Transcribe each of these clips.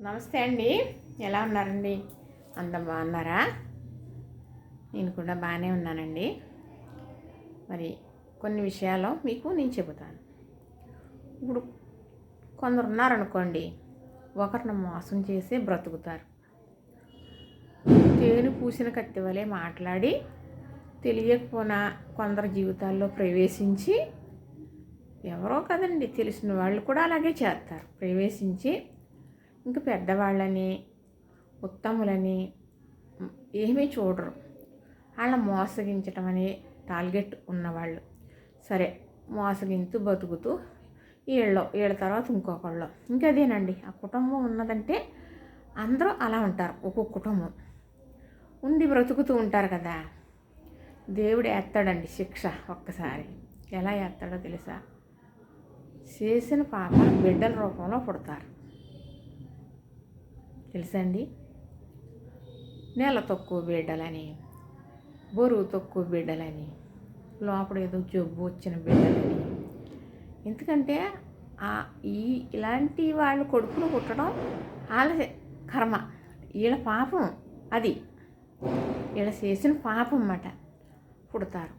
నమస్తే అండి. ఎలా ఉన్నారండి? అంత బాగున్నారా? నేను కూడా బాగానే ఉన్నానండి. మరి కొన్ని విషయాలు మీకు నేను చెబుతాను. ఇప్పుడు కొందరు ఉన్నారనుకోండి ఒకరిని మోసం చేసి బ్రతుకుతారు. తేను పూసిన కత్తి వలె మాట్లాడి తెలియకపోయినా కొందరు జీవితాల్లో ప్రవేశించి ఎవరో కదండి తెలిసిన వాళ్ళు కూడా అలాగే చేస్తారు. ప్రవేశించి ఇంకా పెద్దవాళ్ళని ఉత్తములని ఏమీ చూడరు. వాళ్ళ మోసగించటం అనే టార్గెట్ ఉన్నవాళ్ళు. సరే మోసగించు బతుకుతూ వీళ్ళు వీళ్ళ తర్వాత ఇంకొకళ్ళు. ఇంకా అదేనండి ఆ కుటుంబం ఉన్నదంటే అందరూ అలా ఉంటారు ఒక్కొక్క కుటుంబం. ఉండి బ్రతుకుతూ ఉంటారు కదా. దేవుడు ఎత్తాడండి శిక్ష ఒక్కసారి. ఎలా ఎత్తాడో తెలుసా? చేసిన పాప బిడ్డల రూపంలో పుడతారు. తెలుసండి? నేల తక్కువ బిడ్డలని బరువు తక్కువ బిడ్డలని లోపల ఏదో జబ్బు వచ్చిన బిడ్డలని. ఎందుకంటే ఆ ఈ ఇలాంటి వాళ్ళు కొడుకులు పుట్టడం వాళ్ళ కర్మ. వీళ్ళ పాపం అది. వీళ్ళ చేసిన పాపం అన్నమాట. పుడతారు.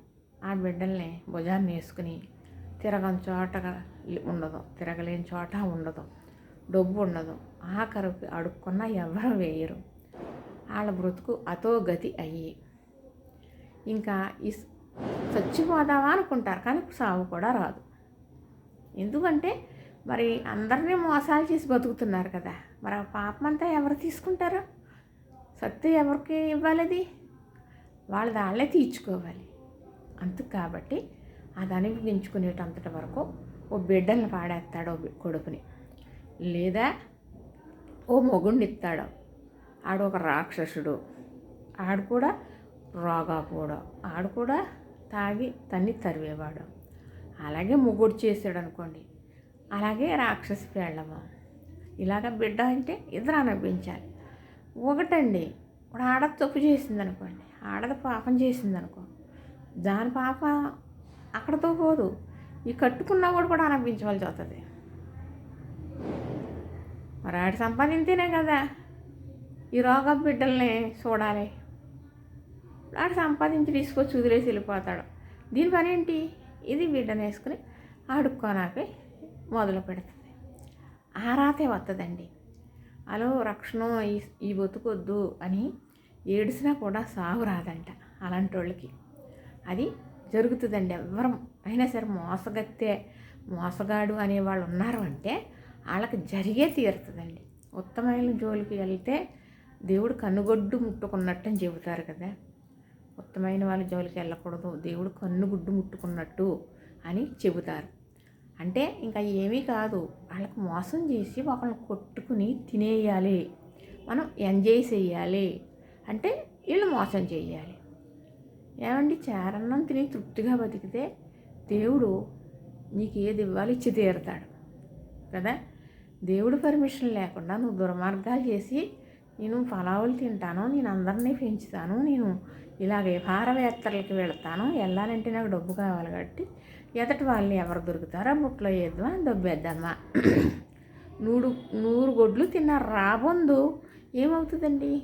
ఆ బిడ్డల్ని భుజాన్ని వేసుకుని తిరగని చోట ఉండదు. తిరగలేని చోట ఉండదు. డబ్బు ఉండదు ఆఖరికి అడుక్కున్నా ఎవరు వేయరు. వాళ్ళ బ్రతుకు అతో గతి అయ్యి. ఇంకా ఈ చచ్చిపోదామా అనుకుంటారు కానీ సావు కూడా రాదు. ఎందుకంటే మరి అందరినీ మోసాలు చేసి బతుకుతున్నారు కదా. మరి ఆ పాపం అంతా ఎవరు తీసుకుంటారు? సత్తు ఎవరికి ఇవ్వాలి అది వాళ్ళది వాళ్ళే తీర్చుకోవాలి. అందుకు కాబట్టి అది అనుభవించుకునేటంతటి వరకు ఓ బిడ్డల్ని పాడేస్తాడు ఓ కొడుకుని. లేదా ఓ మొగుడిని ఇస్తాడు ఆడు ఒక రాక్షసుడు. ఆడు కూడా రోగాపోడు. ఆడు కూడా తాగి తన్ని తరివేవాడు. అలాగే మొగుడు చేసాడు అనుకోండి అలాగే రాక్షసి పేళ్ళము. ఇలాగ బిడ్డ అంటే ఇద్దరు అనిపించాలి. ఒకటండి ఇప్పుడు ఆడ తప్పు చేసింది అనుకోండి ఆడది పాపం చేసింది అనుకో దాని పాప అక్కడతో పోదు. ఈ కట్టుకున్న కూడా కూడా అనిపించవలసి వస్తుంది. మరి ఆడు సంపాదించేనే కదా. ఈ రోగ బిడ్డల్ని చూడాలి. ఆడు సంపాదించి తీసుకొచ్చి వదిలేసి వెళ్ళిపోతాడు. దీని పని ఏంటి? ఇది బిడ్డను వేసుకుని ఆడుకోనాకి మొదలు పెడుతుంది. ఆ రాతే వస్తుందండి అలో రక్షణ ఈ ఈ బతుకొద్దు అని ఏడిసినా కూడా సాగు రాదంట అలాంటి వాళ్ళకి అది జరుగుతుందండి. ఎవరు అయినా సరే మోసగత్తే మోసగాడు అనే వాళ్ళు ఉన్నారు అంటే వాళ్ళకి జరిగే తీరుతుందండి. ఉత్తమైన జోలికి వెళ్తే దేవుడు కన్నుగొడ్డు ముట్టుకున్నట్టు అని చెబుతారు కదా. ఉత్తమైన వాళ్ళ జోలికి వెళ్ళకూడదు దేవుడు కన్నుగుడ్డు ముట్టుకున్నట్టు అని చెబుతారు. అంటే ఇంకా ఏమీ కాదు వాళ్ళకు మోసం చేసి ఒకళ్ళని కొట్టుకుని తినేయాలి. మనం ఎంజాయ్ చేయాలి. అంటే వీళ్ళు మోసం చేయాలి. ఏమండి? చారన్నం తిని తృప్తిగా బతికితే దేవుడు నీకు ఏది ఇవ్వాలి ఇచ్చి తీరుతాడు. కదా? దేవుడు పర్మిషన్ లేకుండా నువ్వు దుర్మార్గాలు చేసి నేను ఫలావులు తింటాను నేను అందరినీ పెంచుతాను నేను ఇలాగే భారవేత్తలకి వెళ్తాను వెళ్ళాలంటే నాకు డబ్బు కావాలి కాబట్టి ఎదటి వాళ్ళని ఎవరు దొరుకుతారో బుట్లో వేద్దామా దొబ్బేద్దామా. నూడు నూరు గొడ్లు తిన్న రాబందు ఏమవుతుందండి?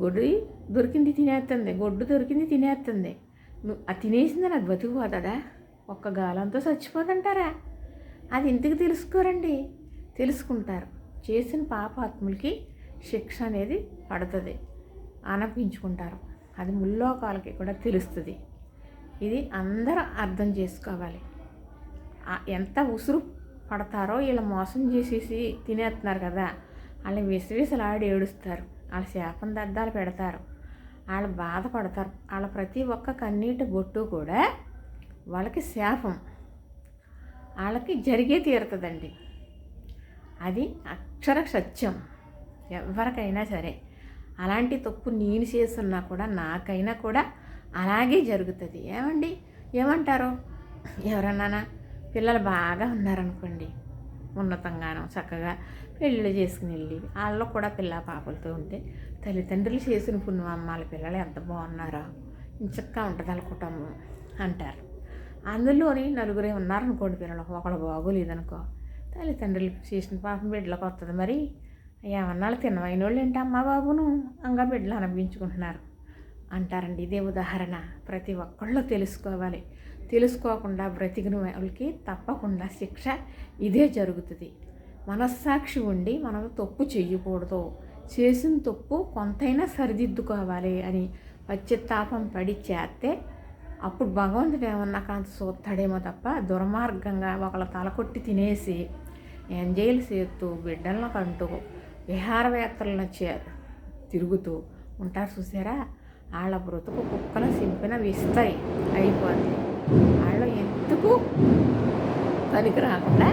గొడ్డు దొరికింది తినేస్తుంది గొడ్డు దొరికింది తినేస్తుంది. నువ్వు అది తినేసింది నాకు బతికిపోతుందా ఒక్క గాలంతో చచ్చిపోతుంటారా అది ఇంతకు తెలుసుకోరండి? తెలుసుకుంటారు. చేసిన పాపాత్ములకి శిక్ష అనేది పడుతుంది. అనిపించుకుంటారు అది ముల్లోకాలకి కూడా తెలుస్తుంది. ఇది అందరూ అర్థం చేసుకోవాలి. ఎంత ఉసురు పడతారో వీళ్ళు మోసం చేసేసి తినేస్తున్నారు కదా. వాళ్ళని విసవిసలాడి ఏడుస్తారు. వాళ్ళ శాపం దద్దాలు పెడతారు. వాళ్ళు బాధపడతారు. వాళ్ళ ప్రతి ఒక్క కన్నీటి బొట్టు కూడా వాళ్ళకి శాపం. వాళ్ళకి జరిగే తీరుతుందండి. అది అక్షర సత్యం. ఎవరికైనా సరే. అలాంటి తప్పు నేను చేస్తున్నా కూడా నాకైనా కూడా అలాగే జరుగుతుంది. ఏమండి? ఏమంటారు? ఎవరన్నా పిల్లలు బాగా ఉన్నారనుకోండి ఉన్నతంగానో చక్కగా పెళ్ళిళ్ళు చేసుకుని వెళ్ళి వాళ్ళు కూడా పిల్ల పాపలతో ఉంటే తల్లిదండ్రులు చేసిన పుణ్యం అమ్మాల పిల్లలు ఎంత బాగున్నారో ఇంచక్కా ఉంటుంది వాళ్ళ కుటుంబం అంటారు. అందులోని నలుగురే ఉన్నారనుకోండి పిల్లలు ఒకళ్ళు బాగోలేదనుకో తల్లిదండ్రులు చేసిన పాపం బిడ్డలకు వస్తుంది మరి. ఏమన్నాళ్ళు తినవైన వాళ్ళు ఏంటి అమ్మ బాబును? అంగా బిడ్డలు అనిపించుకుంటున్నారు. అంటారండి ఇదే ఉదాహరణ. ప్రతి ఒక్కళ్ళు తెలుసుకోవాలి. తెలుసుకోకుండా బ్రతికిన వాళ్ళకి తప్పకుండా శిక్ష ఇదే జరుగుతుంది. మనస్సాక్షి ఉండి మనం తప్పు చేయకూడదు చేసిన తప్పు కొంతైనా సరిదిద్దుకోవాలి అని పశ్చిత్తాపం పడి చేస్తే అప్పుడు భగవంతుడు ఏమన్నా కాంత చూస్తాడేమో తప్ప దుర్మార్గంగా ఒకళ్ళ తలకొట్టి తినేసి ఎంజాయ్లు చేస్తూ బిడ్డలను కంటూ విహారవేత్తలను చే తిరుగుతూ ఉంటారు చూసారా? వాళ్ళ బ్రతుకు కుక్కల సింపిన విస్తాయి అయిపోతుంది వాళ్ళు ఎందుకు పనికి రాకుండా